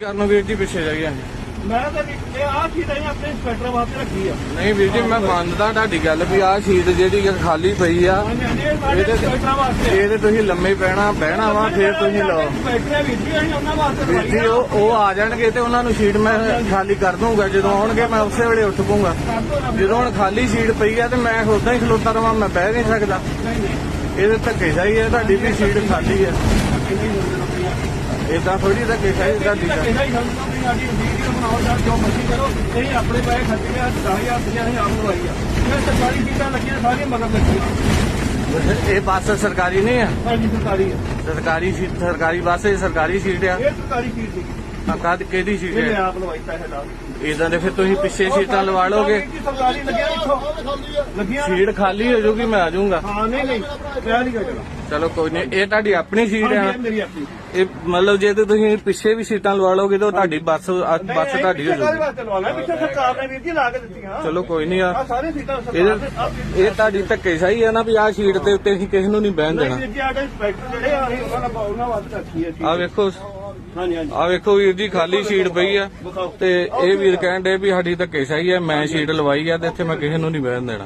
ਕਰਨ ਵੀਰ ਜੀ ਪਿੱਛੇ ਜਾ ਗਿਆ ਮੈਂ ਤਾਂ ਇਹ ਆਹ ਚੀਜ਼ ਅਸੀਂ ਆਪਣੇ ਇੰਸਪੈਕਟਰ ਵਾਸਤੇ ਰੱਖੀ ਆ। ਨਹੀਂ ਵੀਰ ਜੀ ਮੈਂ ਮੰਨਦਾ ਤੁਹਾਡੀ ਗੱਲ ਵੀ ਆਹ ਸ਼ੀਟ ਜਿਹੜੀ ਆ ਖਾਲੀ ਪਈ ਆ। ਹਾਂਜੀ ਹਾਂਜੀ ਇਹ ਸਾਡੇ ਇਹਦੇ ਇੰਸਪੈਕਟਰਾਂ ਵਾਸਤੇ। ਤੇ ਇਹਦੇ ਤੁਸੀਂ ਲੰਮੇ ਪੈਣਾ ਬਹਿਣਾ ਵਾ ਫਿਰ ਤੁਸੀਂ ਲਓ। ਇੰਸਪੈਕਟਰ ਆ ਵੀਰ ਜੀ ਅਸੀਂ ਉਹਨਾਂ ਵਾਸਤੇ ਵੀਰ ਲਵਾਈ ਜੀ ਆ। ਉਹ ਉਹ ਆ ਜਾਣਗੇ ਤੇ ਉਹਨਾਂ ਨੂੰ ਸ਼ੀਟ ਮੈਂ ਖਾਲੀ ਕਰ ਦੂੰਗਾ ਜਦੋਂ ਆਉਣਗੇ ਮੈਂ ਉਸੇ ਵੇਲੇ ਉੱਠ ਪੂੰਗਾ ਕਰ ਦਿਓ ਨਾ। ਜਦੋਂ ਹੁਣ ਖਾਲੀ ਸ਼ੀਟ ਪਈ ਆ ਤੇ ਮੈਂ ਉਦਾਂ ਹੀ ਖਲੋਤਾ ਰਵਾਂ ਮੈਂ ਬਹਿ ਨਹੀਂ ਸਕਦਾ। ਨਹੀਂ ਨਹੀਂ। ਇਹਦੇ ਧੱਕੇ ਸਹੀ ਹੈ ਤੁਹਾਡੀ ਵੀ ਸ਼ੀਟ ਖਾਲੀ ਹੈ ਇਦਾਂ ਥੋੜੀ ਧੱਕੇ ਸਹੀ ਤੁਹਾਡੀ ਦਾ ਇਹਦਾ ਹੀ ਸਾਡੀ ਵੀਡੀਓ ਬਣਾਓ ਜਾਂ ਜੋ ਮਰਜ਼ੀ ਕਰੋ ਇਹ ਆਪਣੇ ਪੈਸੇ ਖਰਚ ਕੇ 10000 ਰੁਪਏ ਅਸੀਂ ਆਪ ਲਵਾਈ ਆ। ਇਹ ਸਰਕਾਰੀ ਚੀਜ਼ਾਂ ਲੱਗੀਆਂ ਸਾਰੀਆਂ ਮਗਰ ਲੱਗੀਆਂ। ਇਹ ਬੱਸ ਸਰਕਾਰੀ ਨਹੀਂ ਹੈ ਹਾਂਜੀ ਸਰਕਾਰੀ ਹੈ ਸਰਕਾਰੀ ਸ਼ੀਟ ਸਰਕਾਰੀ ਬੱਸ ਇਹ ਸਰਕਾਰੀ ਸ਼ੀਟ ਆ? ਇਹ ਸਰਕਾਰੀ ਚੀਜ਼ ਸੀ ਆ ਕਾਹਦੀ ਕਿਹਦੀ ਸ਼ੀਟ ਇਹ ਮੈਂ ਹੈ ਆਪ ਲਵਾਈ ਪੈਸੇ ਲਾ ਕੇ। ਇਦਾਂ ਦੇ ਫਿਰ ਤੁਸੀਂ ਪਿੱਛੇ ਸੀਟਾਂ ਲਵਾ ਲੋਗੇ ਸਰਕਾਰੀ ਲੱਗਿਆ ਇੱਥੋਂ ਲੱਗੀਆਂ ਨਾ। ਸੀਟ ਖਾਲੀ ਹੋ ਜਾਊਗੀ ਮੈਂ ਆ ਜਾਊਂਗਾ। ਹਾਂ ਨਹੀਂ ਨਹੀਂ। ਮੈਂ ਨਹੀਂ ਕਰਦਾ ਚਲੋ ਕੋਈ ਨਹੀਂ। ਇਹ ਤੁਹਾਡੀ ਆਪਣੀ ਸੀਟ ਹੈ ਇਹ ਮੇਰੀ ਆਪਣੀ ਇਹ ਮਤਲਬ ਜੇ ਤੇ ਤੁਸੀਂ ਪਿੱਛੇ ਵੀ ਸੀਟਾਂ ਲਵਾ ਲੋਗੇ ਤਾਂ ਤੁਹਾਡੀ ਬੱਸ ਆ- ਬੱਸ ਤੁਹਾਡੀ ਹੋ ਜਾਊਗੀ ਵਾਸਤੇ ਲਵਾਉਣਾ ਪਿੱਛੇ ਸਰਕਾਰ ਨੇ ਵੀਰ ਜੀ ਲਾ ਕੇ ਦਿੱਤੀਆਂ। ਚਲੋ ਕੋਈ ਨਹੀਂ ਆ। ਆ ਸਾਰੇ ਸੀਟਾਂ ਸਰਕਾਰ ਇਹਦੇ ਨੇ ਇਹ ਤੁਹਾਡੀ ਧੱਕੇ ਸਹੀ ਹੈ ਨਾ ਵੀ ਆਹ ਸੀਟ ਦੇ ਉੱਤੇ ਅਸੀਂ ਕਿਸੇ ਨੂੰ ਨਹੀਂ ਬਹਿਣ ਨਹੀਂ ਦੇਣਾ। ਵੀਰ ਜੀ ਸਾਡੇ ਇੰਸਪੈਕਟਰ ਜਿਹੜੇ ਆ ਅਸੀਂ ਉਹਨਾਂ ਨਾਲ ਉਹਨਾਂ ਵਾਸਤੇ ਰੱਖੀ ਹੈ ਆ ਵੇਖੋ। ਹਾਂਜੀ ਹਾਂਜੀ। ਆ ਵੇਖੋ ਵੀਰ ਜੀ ਖਾਲੀ ਸੀਟ ਪਈ ਆ ਤੇ ਇਹ ਵੀਰ ਕਹਿਣ ਦੇ ਵੀ ਸਾਡੀ ਧੱਕੇ ਸਹੀ ਹੈ ਮੈਂ ਸੀਟ ਲਵਾਈ ਆ ਤੇ ਇੱਥੇ ਮੈਂ ਕਿਸੇ ਨੂੰ ਨਹੀਂ ਬਹਿਣ ਦੇਣਾ।